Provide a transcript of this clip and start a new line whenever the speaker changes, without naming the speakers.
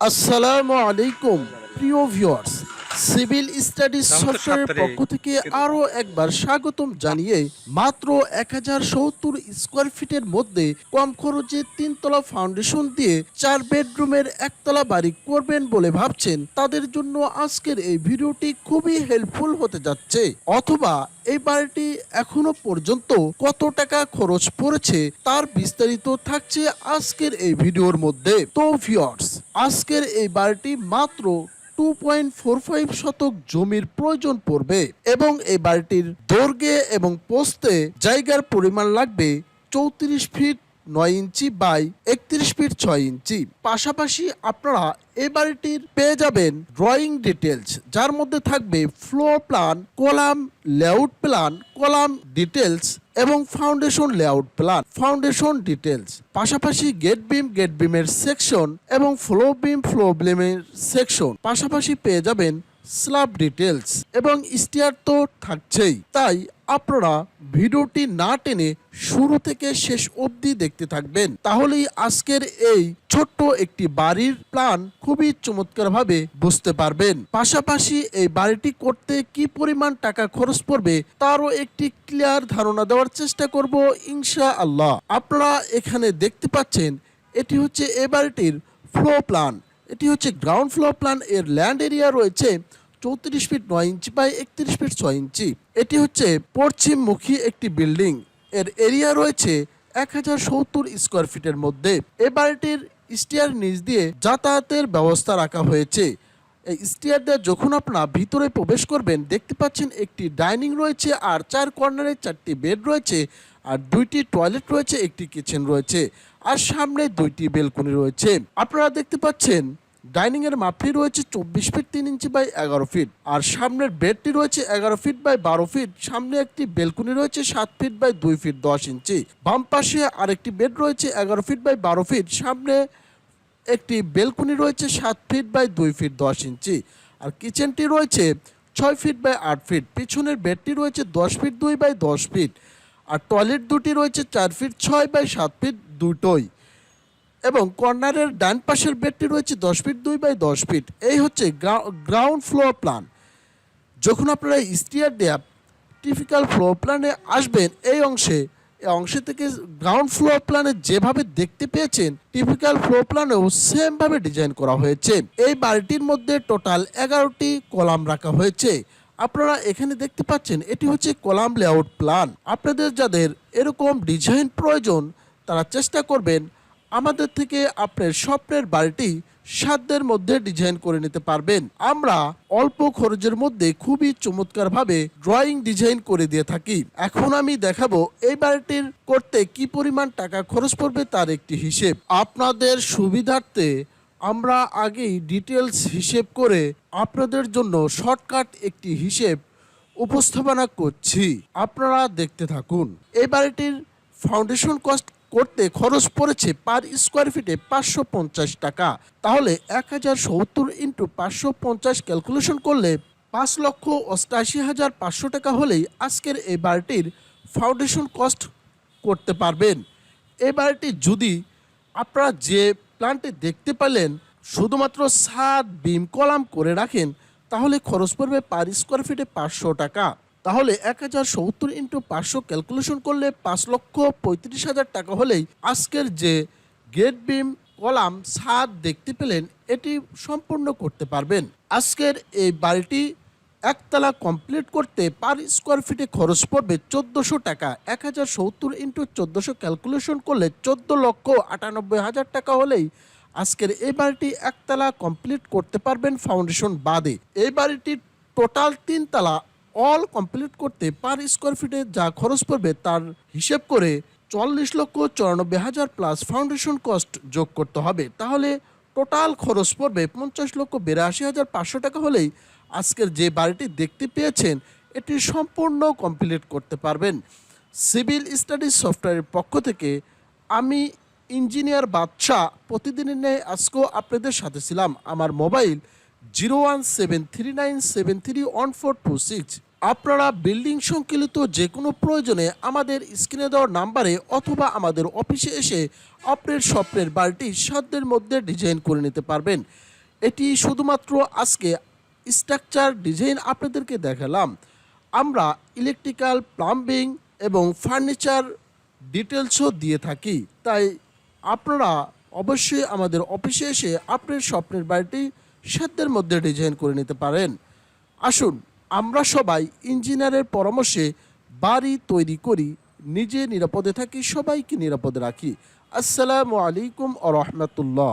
আসসালামু আলাইকুম প্রিয় ভিউয়ার্স সিভিল স্টাডিজ সফটওয়্যারের পক্ষ থেকে আরও একবার স্বাগতম জানিয়ে মাত্র এক হাজার সত্তর স্কোয়ার ফিটের মধ্যে কম খরচে তিনতলা ফাউন্ডেশন দিয়ে চার বেডরুমের একতলা বাড়ি করবেন বলে ভাবছেন। তাদের জন্য আজকের এই ভিডিওটি খুবই হেল্পফুল হতে যাচ্ছে। অথবা এই বাড়িটি এখনও পর্যন্ত কত টাকা খরচ পড়েছে তার বিস্তারিত থাকছে আজকের এই ভিডিওর মধ্যে। তো ভিউয়ার্স আজকের এই বাড়িটি মাত্র টু পয়েন্ট ফোর ফাইভ শতক জমির প্রয়োজন পড়বে এবং এই বাড়িটির দৈর্ঘ্যে এবং পোস্তে জায়গার পরিমাণ লাগবে চৌত্রিশ ফিট নয় ইঞ্চি বাই একত্রিশ ফিট ছয় ইঞ্চি। পাশাপাশি আপনারা এ বাড়িটির পেয়ে যাবেন ড্রয়িং ডিটেলস যার মধ্যে থাকবে floor plan column layout plan column details এবং foundation layout plan foundation details পাশাপাশি গেট বিম গেট বিমের সেকশন এবং ফ্লো বিম ফ্লো বিমের সেকশন পাশাপাশি পেয়ে যাবেন স্ল্যাব ডিটেলস এবং স্টিয়ার তো থাকছেই। তাই আপনারা ভিডিওটি না টেনে শুরু থেকে শেষ অবধি দেখতে থাকবেন। তাহলেই আজকের এই ছোট্ট একটি বাড়ির প্ল্যান খুবই চমৎকারভাবে বুঝতে পারবেন। পাশাপাশি এই বাড়িটি করতে কি পরিমাণ টাকা খরচ পড়বে তারও একটি ক্লিয়ার ধারণা দেওয়ার চেষ্টা করব ইনশা আল্লাহ আপনারা এখানে দেখতে পাচ্ছেন, এটি হচ্ছে এ বাড়িটির ফ্লো প্ল্যান এটি হচ্ছে গ্রাউন্ড ফ্লোর প্ল্যান এর ল্যান্ড এরিয়া রয়েছে চৌত্রিশ ফিট নয় ইঞ্চি বাই একত্রিশ ফিট ছয় ইঞ্চি এটি হচ্ছে পশ্চিমমুখী একটি বিল্ডিং এর এরিয়া রয়েছে এক হাজার সত্তর স্কোয়ার ফিটের মধ্যে। এ বাড়িটির স্টিয়ার নিচ দিয়ে যাতায়াতের ব্যবস্থা রাখা হয়েছে। এই স্টিয়ার দিয়ে যখন আপনারা ভিতরে প্রবেশ করবেন, দেখতে পাচ্ছেন একটি ডাইনিং রয়েছে আর চার কর্নারে চারটি বেড রয়েছে। আর দুইটি টয়লেট রয়েছে, একটি কিচেন রয়েছে, আর সামনে দুইটি বেলকনি রয়েছে। আপনারা দেখতে পাচ্ছেন ডাইনিং এর মাপটি রয়েছে চব্বিশ ফিট তিন ইঞ্চি বাই এগারো ফিট আর সামনের বেডটি রয়েছে এগারো ফিট বাই বারো ফিট সামনে একটি বেলকনি রয়েছে সাত ফিট বাই দুই ফিট দশ ইঞ্চি বাম পাশে আরেকটি বেড রয়েছে এগারো ফিট বাই বারো ফিট সামনে একটি বেলকনি রয়েছে সাত ফিট বাই দুই ফিট দশ ইঞ্চি আর কিচেনটি রয়েছে ছয় ফিট বাই আট ফিট পিছনের বেডটি রয়েছে দশ ফিট দুই বাই দশ ফিট আর টয়লেট দুটি রয়েছে চার ফিট ছয় বাই সাত ফিট দুটোই। এবং কর্নারের ডান পাশের বেডটি রয়েছে দশ ফিট দুই বাই দশ ফিট। এই হচ্ছে গ্রাউন্ড ফ্লোর প্ল্যান। যখন আপনারা স্টিয়ার ড্যাপ টিপিক্যাল ফ্লোর প্ল্যানে আসবেন, এই অংশে এই অংশে থেকে গ্রাউন্ড ফ্লোর প্ল্যানে যেভাবে দেখতে পেয়েছেন টিপিক্যাল ফ্লোর প্ল্যানেও সেমভাবে ডিজাইন করা হয়েছে। এই বাড়িটির মধ্যে টোটাল এগারোটি কলাম রাখা হয়েছে। আপনারা এখানে দেখতে পাচ্ছেন, এটি হচ্ছে কলাম লেআউট প্ল্যান আপনাদের যাদের এরকম ডিজাইন প্রয়োজন, তারা চেষ্টা করবেন আমাদের থেকে আপনার স্বপ্নের বাড়িটি সাধ্যের মধ্যে ডিজাইন করে নিতে পারবেন। আমরা অল্প খরচের মধ্যে খুবই চমৎকারভাবে ড্রয়িং ডিজাইন করে দিয়ে থাকি। এখন আমি দেখাবো এই বাড়িটির করতে কি পরিমাণ টাকা খরচ পড়বে তার একটি হিসেব। আপনাদের সুবিধার্থে আমরা আগেই ডিটেলস হিসেব করে আপনাদের জন্য শর্টকাট একটি হিসেব উপস্থাপনা করছি। আপনারা দেখতে থাকুন। এই বাড়িটির ফাউন্ডেশন কস্ট করতে খরচ পড়েছে পার স্কোয়ার ফিটে পাঁচশো পঞ্চাশ টাকা। তাহলে এক হাজার সত্তর ইন্টু পাঁচশো পঞ্চাশ ক্যালকুলেশন করলে পাঁচ লক্ষ অষ্টাশি হাজার পাঁচশো টাকা হলেই আজকের এই বাড়িটির ফাউন্ডেশন কস্ট করতে পারবেন। এই বাড়িটি যদি আপনারা যে প্ল্যানটি দেখতে পেলেন শুধুমাত্র সাত বিম কলাম করে রাখেন, তাহলে খরচ পড়বে পার স্কোয়ার ফিটে পাঁচশো টাকা। তাহলে এক হাজার সত্তর ইন্টু পাঁচশো ক্যালকুলেশন করলে পাঁচ লক্ষ পঁয়ত্রিশ হাজার টাকা হলেই আজকের যে গেট বিম কলাম ছাদ দেখতে পেলেন, এটি সম্পূর্ণ করতে পারবেন। আজকের এই বাড়িটি একতলা কমপ্লিট করতে পার স্কোয়ার ফিটে খরচ পড়বে চোদ্দোশো টাকা। এক হাজার সত্তর ইন্টু চোদ্দোশো ক্যালকুলেশন করলে চোদ্দ লক্ষ আটানব্বই হাজার টাকা হলেই আজকের এই বাড়িটি একতলা কমপ্লিট করতে পারবেন ফাউন্ডেশন বাদে। এই বাড়িটির টোটাল তিনতলা অল কমপ্লিট করতে পার স্কোয়ার ফিটে যা খরচ পড়বে তার হিসেব করে চল্লিশ লক্ষ চুরানব্বই হাজার প্লাস ফাউন্ডেশন কস্ট যোগ করতে হবে। তাহলে টোটাল খরচ পড়বে পঞ্চাশ লক্ষ বিরাশি হাজার পাঁচশো টাকা হলেই আজকের যে বাড়িটি দেখতে পেয়েছেন, এটি সম্পূর্ণ কমপ্লিট করতে পারবেন। সিভিল স্টাডিজ সফটওয়্যারের পক্ষ থেকে আমি ইঞ্জিনিয়ার বাদশাহ প্রতিদিনের ন্যায় আজকেও আপনাদের সাথে ছিলাম। আমার mobile zero one seven three nine seven three one four two six. আপনারা বিল্ডিং সংকলিত যে কোনো প্রয়োজনে আমাদের স্ক্রিনে দেওয়ার নাম্বারে অথবা আমাদের অফিসে এসে আপনার স্বপ্নের বাড়িটি সাধ্যের মধ্যে ডিজাইন করে নিতে পারবেন। এটি শুধুমাত্র আজকে স্ট্রাকচার ডিজাইন আপনাদেরকে দেখালাম। আমরা ইলেকট্রিক্যাল প্লাম্বিং এবং ফার্নিচার ডিটেলসও দিয়ে থাকি। তাই আপনারা অবশ্যই আমাদের অফিসে এসে আপনার স্বপ্নের বাড়িটি সাধ্যের মধ্যে ডিজাইন করে নিতে পারেন। আসুন, আমরা সবাই ইঞ্জিনিয়ারের পরামর্শে বাড়ি তৈরি করি, নিজে নিরাপদে থাকি, সবাইকে নিরাপদে রাখি। আসসালামু আলাইকুম আ রহমতুল্লাহ।